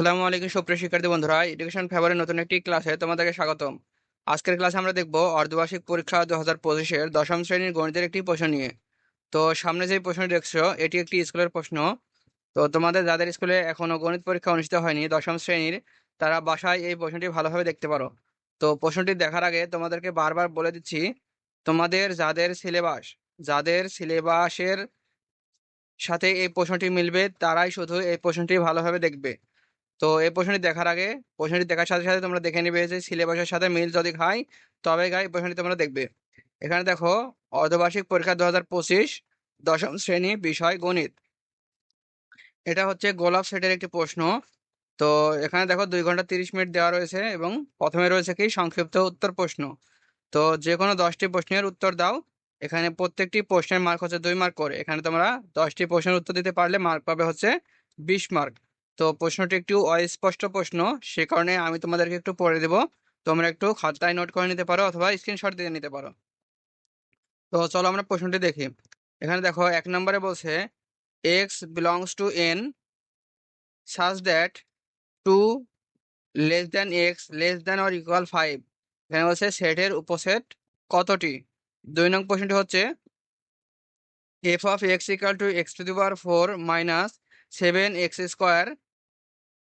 আসসালামু আলাইকুম সুপ্রিয় শিক্ষার্থী বন্ধুরা এডুকেশন ফেভারের নতুন একটি ক্লাসে তোমাদেরকে স্বাগতম। আজকের ক্লাসে আমরা দেখব অর্ধবার্ষিক পরীক্ষা দু হাজার পঁচিশের দশম শ্রেণির গণিতের একটি প্রশ্ন নিয়ে। তো সামনে যে প্রশ্নটি দেখছ, এটি একটি স্কুলের প্রশ্ন। তো তোমাদের যাদের স্কুলে এখনও গণিত পরীক্ষা অনুষ্ঠিত হয়নি দশম শ্রেণির, তারা বাসায় এই প্রশ্নটি ভালোভাবে দেখতে পারো। তো প্রশ্নটি দেখার আগে তোমাদেরকে বারবার বলে দিচ্ছি, তোমাদের যাদের সিলেবাস যাদের সিলেবাসের সাথে এই প্রশ্নটি মিলবে, তারাই শুধু এই প্রশ্নটি ভালোভাবে দেখবে। তো এই প্রশ্নটি দেখার আগে, প্রশ্নটি দেখার সাথে সাথে তোমরা দেখে নিবে যে সিলেবাসের সাথে মিল যদি খায় তবে গাই প্রশ্নটি তোমরা দেখবে। এখানে দেখো, অর্ধবার্ষিক পরীক্ষা দু হাজার পঁচিশ, দশম শ্রেণি বিষয় গণিত। এটা হচ্ছে গোলাপ সেটের একটি প্রশ্ন। তো এখানে দেখো দুই ঘণ্টা তিরিশ মিনিট দেওয়া রয়েছে এবং প্রথমে রয়েছে কি? সংক্ষিপ্ত উত্তর প্রশ্ন। তো যে কোনো দশটি প্রশ্নের উত্তর দাও। এখানে প্রত্যেকটি প্রশ্নের মার্ক হচ্ছে দুই মার্ক করে। এখানে তোমরা দশটি প্রশ্নের উত্তর দিতে পারলে মার্ক পাবে হচ্ছে বিশ মার্ক। তো প্রশ্নটি একটু অস্পষ্ট প্রশ্ন, সে কারণে আমি তোমাদেরকে একটু পড়ে দেব। তোমরা একটু খাতায় নোট করে নিতে পারো অথবা স্ক্রিনশট দিয়ে নিতে পারো। তো চলো আমরা প্রশ্নটি দেখি। এখানে দেখো, এক নম্বরে বলছে x belongs to N such that two less than x less than or equal five এখানে বলছে সেটের উপসেট কতটি? দুই নং প্রশ্নটি হচ্ছে f of x equal to x to the power four minus seven x square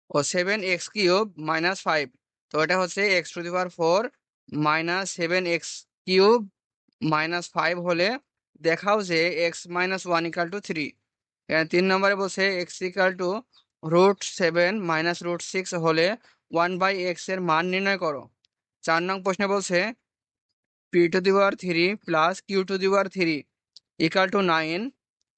O seven x cube minus five তো এটা হচ্ছে x to the power four minus seven x cube minus five হলে দেখাও যে x minus one equal to three তিন নম্বরে বলছে x equal to root seven minus root six হলে ওয়ান বাই এক্সের মান নির্ণয় করো। চার নং প্রশ্নে বলছে p to the power three plus q to the power three equal to nine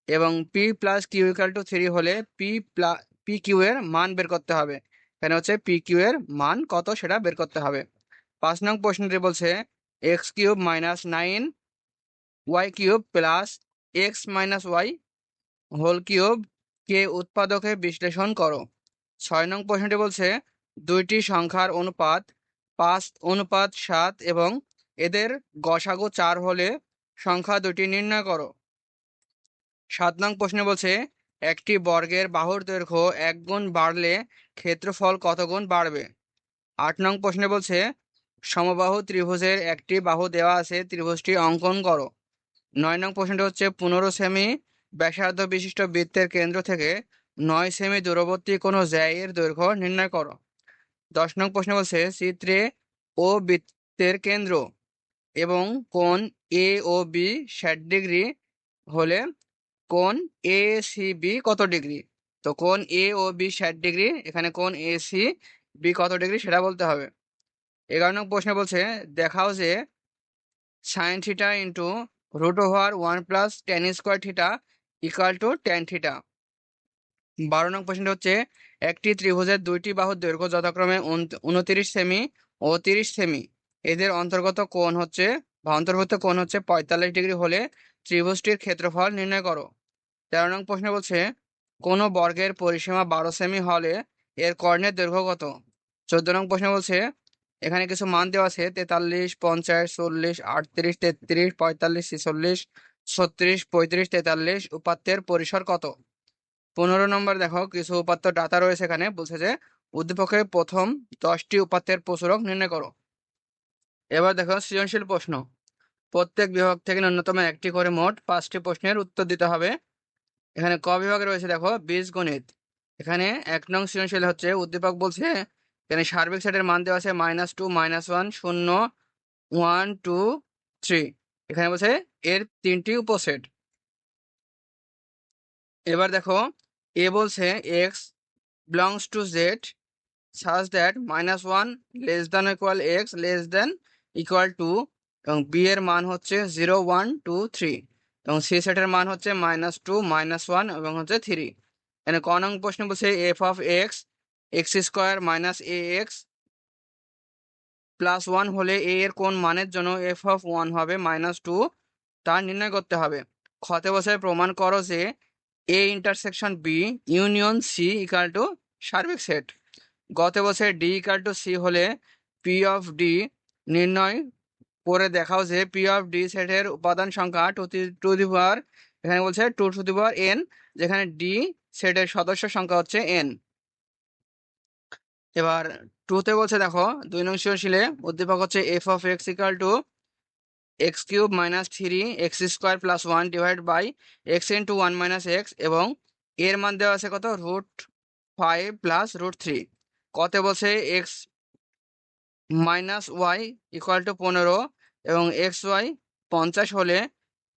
এবং p plus q equal to three হলে পি প্লাস পি কিউ এর মান বের করতে হবে। এখানে হচ্ছে পি কিউ এর মান কত সেটা বের করতে হবে। পাঁচ নং প্রশ্নটি বলছে x cube minus nine y cube plus x minus y whole cube কে উৎপাদকে বিশ্লেষণ করো। ছয় নং প্রশ্নটি বলছে, দুইটি সংখ্যার অনুপাত পাঁচ, অনুপাত সাত এবং এদের গসাগো চার হলে সংখ্যা দুটি নির্ণয় করো। সাত নং প্রশ্নে বলছে একটি বর্গের বাহুর দৈর্ঘ্য এক গুণ বাড়লে ক্ষেত্রফল কত গুণ বাড়বে? আট নং প্রশ্নে বলছে, সমবাহু ত্রিভুজের একটি বাহু দেওয়া আছে, ত্রিভুজটি অঙ্কন করো। নয় নং প্রশ্নটি হচ্ছে, পনেরো সেমি ব্যাসার্ধ বিশিষ্ট বৃত্তের কেন্দ্র থেকে নয় সেমি দূরবর্তী কোনো জ্যায়ের দৈর্ঘ্য নির্ণয় করো। দশ নং প্রশ্ন বলছে, চিত্রে ও বৃত্তের কেন্দ্র এবং কোন এ ও বি ষাট ডিগ্রি হলে কোণ এ সি বি কত ডিগ্রি? তো কোন এ ও বি ষাট ডিগ্রি, এখানে কোন এ সি বি কত ডিগ্রি সেটা বলতে হবে। এগারো নং প্রশ্নে বলছে, দেখাও যে sine theta into root over one plus tan square theta equal to tan theta বারো নং প্রশ্নটা হচ্ছে, একটি ত্রিভুজের দুইটি বাহুর দৈর্ঘ্য যথাক্রমে উনতিরিশ সেমি ও তিরিশ সেমি এদের অন্তর্গত কোণ হচ্ছে, বা অন্তর্ভুক্ত কোণ হচ্ছে পঁয়তাল্লিশ ডিগ্রি হলে ত্রিভুজটির ক্ষেত্রফল নির্ণয় করো। তেরো নং প্রশ্ন বলছে, কোন বর্গের পরিসীমা বারো সেমি হলে এর কর্ণের দৈর্ঘ্য কত? চোদ্দ নং প্রশ্ন বলছে, এখানে কিছু মান দেওয়া আছে, তেতাল্লিশ, পঞ্চাশ, চল্লিশ, আটত্রিশ, তেত্রিশ, পঁয়তাল্লিশ, ছেচল্লিশ, ছত্রিশ, পঁয়ত্রিশ, তেতাল্লিশ, উপাত্তের পরিসর কত? পনেরো নম্বর দেখো, কিছু উপাত্ত ডাটা রয়েছে এখানে, বলছে যে, উদ্দীপকের প্রথম দশটি উপাত্তের প্রচুরক নির্ণয় করো। এবার দেখো সৃজনশীল প্রশ্ন। প্রত্যেক বিভাগ থেকে ন্যূনতম একটি করে মোট পাঁচটি প্রশ্নের উত্তর দিতে হবে। এখানে ক বিভাগে রয়েছে দেখো, বীজ গণিত। এখানে এক নং সৃজনশীল হচ্ছে, উদ্দীপক বলছে, এখানে সার্বিক সেটের মান দেওয়া আছে মাইনাস টু, মাইনাস ওয়ান, শূন্য, ওয়ান, টু, থ্রি। এখানে বলছে, এর তিনটি উপসেট। এবার দেখো, এ বলছে x belongs to Z such that minus one less than equal x less than equal two এবং বি এর মান হচ্ছে জিরো ওয়ান টু থ্রি এবং সি সেটের মান হচ্ছে মাইনাস টু মাইনাস ওয়ান এবং হচ্ছে থ্রি এখানে ক নং প্রশ্ন বলছে f of x x square minus a x plus one হলে এ এর কোন মানের জন্য এফ অফ ওয়ান হবে মাইনাস টু তা নির্ণয় করতে হবে। ক্ষতে বসে প্রমাণ করো যে A intersection B union C equal to সার্বিক সেট গত বছর ডি ইকাল টু সি হলে পি অফ ডি নির্ণয় করে দেখাও যে পি অফ ডি সেটের উপাদান সংখ্যা টু টু দি পাওয়ার এখানে বলছে two to the power n যেখানে ডি সেটের সদস্য সংখ্যা হচ্ছে এন এবার টুতে বলছে দেখো, দুই নং সৃজনশীলে উদ্দীপক হচ্ছে f of x equal to x cube minus three x square plus one divide by x into one minus x এবং এর মান দেওয়া আছে কত? Root five plus root three কত বলছে x minus y equal to পনেরো এবং এক্স ওয়াই পঞ্চাশ হলে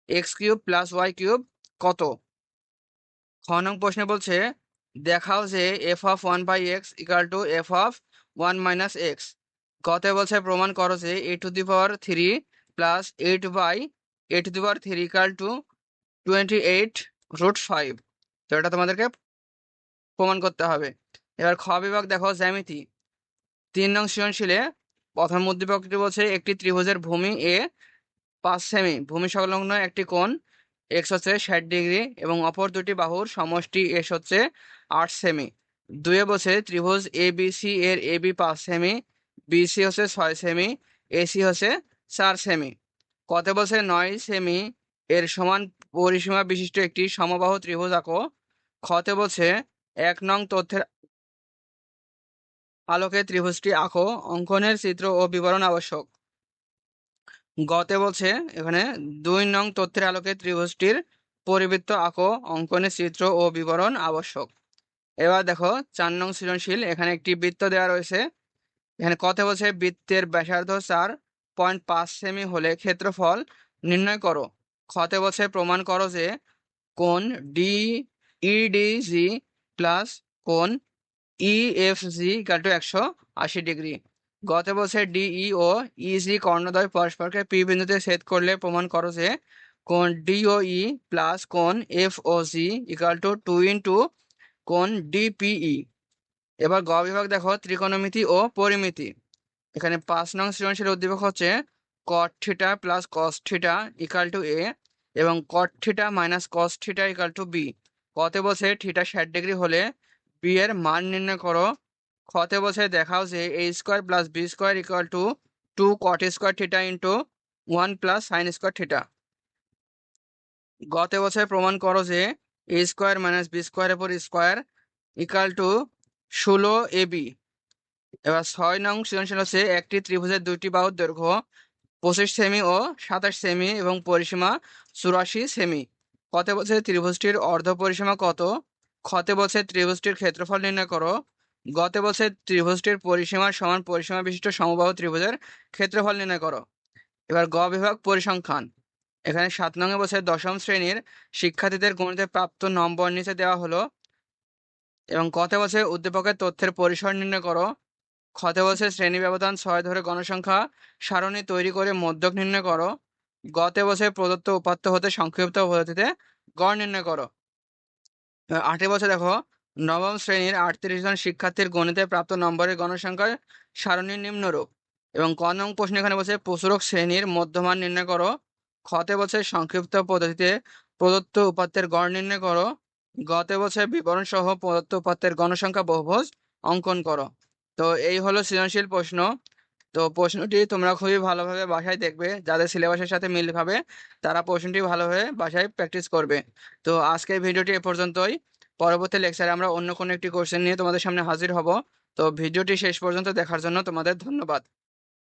x cube plus y cube কত? খ নং প্রশ্নে বলছে, দেখাও যে f of one by x equal to f of one minus x কতে বলছে, প্রমাণ করো যে a to the power three plus eight by a to the power three equal to twenty eight root five তো এটা তোমাদেরকে প্রমাণ করতে হবে। এবার খ বিভাগ দেখো, জ্যামিতি। তিন নং সৃজনশীলে প্রথম উদ্দীপকটি বলছে, একটি ত্রিভুজের ভূমি এ পাঁচ সেমি, ভূমি সংলগ্ন একটি কোণ এক্স হচ্ছে ষাট ডিগ্রি এবং অপর দুটি বাহুর সমষ্টি এস হচ্ছে আট সেমি। দুয়ে বলছে, ত্রিভুজ এ, বি, সি এর এ, বি পাঁচ সেমি, বি, সি হচ্ছে ছয় সেমি এসি হচ্ছে চার সেমি। কত বলছে, নয় সেমি এর সমান পরিসীমা বিশিষ্ট একটি সমবাহু ত্রিভুজ আঁকো। খতে বলছে, এক নং তথ্যের আলোকে ত্রিভুজটি আঁকো, অঙ্কনের চিত্র ও বিবরণ আবশ্যক। গতে বলছে, এখানে দুই নং তথ্যের আলোকে ত্রিভুজটির পরিবৃত্ত আঁকো, অঙ্কনের চিত্র ও বিবরণ আবশ্যক। এবার দেখো, চার নং সৃজনশীল, এখানে একটি বৃত্ত দেওয়া রয়েছে। এখানে কথা বলছে, বৃত্তের ব্যাসার্ধ চার পয়েন্ট পাঁচ সেমি হলে ক্ষেত্রফল নির্ণয় করো। খতে বলছে, প্রমাণ করো যে কোন ডি ইডিজি প্লাস কোন ইএফজি ইকাল টু একশো আশি ডিগ্রি গত বছর ডিই ও ইজি কর্ণদ্বয় পরস্পরকে পি বিন্দুতে ছেদ করলে প্রমাণ করো যে কোন ডিওই প্লাস কোন F O G equal to two into কোন ডিপিই এবার গ বিভাগ দেখো, ত্রিকোণমিতি ও পরিমিতি। এখানে পাঁচ নং সৃজনশীল উদ্দীপক হচ্ছে cot theta plus cos theta equal to A এবং cot theta minus cos theta equal to B কতে বসে থিটা ষাট ডিগ্রি হলে বি এর মান নির্ণয় করো। খতে বসে দেখাও যে A square plus B square equal to two cot square theta into one plus sin square theta গতে বছর প্রমাণ করো যে এ স্কোয়ার মাইনাস বি স্কোয়ারের পর স্কোয়ার ইকাল টু ষোলো এ বি এবার ছয় নং সৃজনশীল হচ্ছে একটি ত্রিভুজের দুইটি বাহুর দৈর্ঘ্য, পঁচিশ সেমি ও সাতাশ সেমি এবং পরিসীমা চুরাশি সেমি কত বছর ত্রিভুজটির অর্ধ পরিসীমা কত? ক্ষতে বছর ত্রিভুজটির ক্ষেত্রফল নির্ণয় করো। গত বছর ত্রিভুজটির পরিসীমার সমান পরিসীমা বিশিষ্ট সমবাহু ত্রিভুজের ক্ষেত্রফল নির্ণয় করো। এবার গ বিভাগ পরিসংখ্যান। এখানে সাত নং বছর দশম শ্রেণির শিক্ষার্থীদের গণিতে প্রাপ্ত নম্বর নিচে দেওয়া হলো এবং কত বছর উদ্দীপকের তথ্যের পরিসর নির্ণয় করো। ক্ষত বছর শ্রেণি ব্যবধান ছয় ধরে গণসংখ্যা সারণী তৈরি করে মধ্যক নির্ণয় করো। গত বছর প্রদত্ত উপাত্ত হতে সংক্ষিপ্ত পদ্ধতিতে গড় নির্ণয় করো। আটে বছর দেখো, নবম শ্রেণির আটত্রিশ জন শিক্ষার্থীর গণিতে প্রাপ্ত নম্বরের গণসংখ্যার সারণী নিম্নরূপ এবং ক নং প্রশ্ন এখানে বলছে, প্রচুরক শ্রেণির মধ্যমান নির্ণয় করো। খতে বছর সংক্ষিপ্ত পদ্ধতিতে প্রদত্ত উপাত্তের গড় নির্ণয় করো। গত বছর বিবরণ সহ প্রদত্ত উপাত্তের গণসংখ্যা বহুভোজ অঙ্কন করো। তো এই হলো সৃজনশীল প্রশ্ন। তো প্রশ্নটি তোমরা খুবই ভালোভাবে বাসায় দেখবে, যাদের সিলেবাসের সাথে মিল পাবে তারা প্রশ্নটি ভালোভাবে বাসায় প্র্যাকটিস করবে। তো আজকের ভিডিওটি এ পর্যন্তই। পরবর্তী লেকচারে আমরা অন্য কোনো একটি কোশ্চেন নিয়ে তোমাদের সামনে হাজির হব। তো ভিডিওটি শেষ পর্যন্ত দেখার জন্য তোমাদের ধন্যবাদ।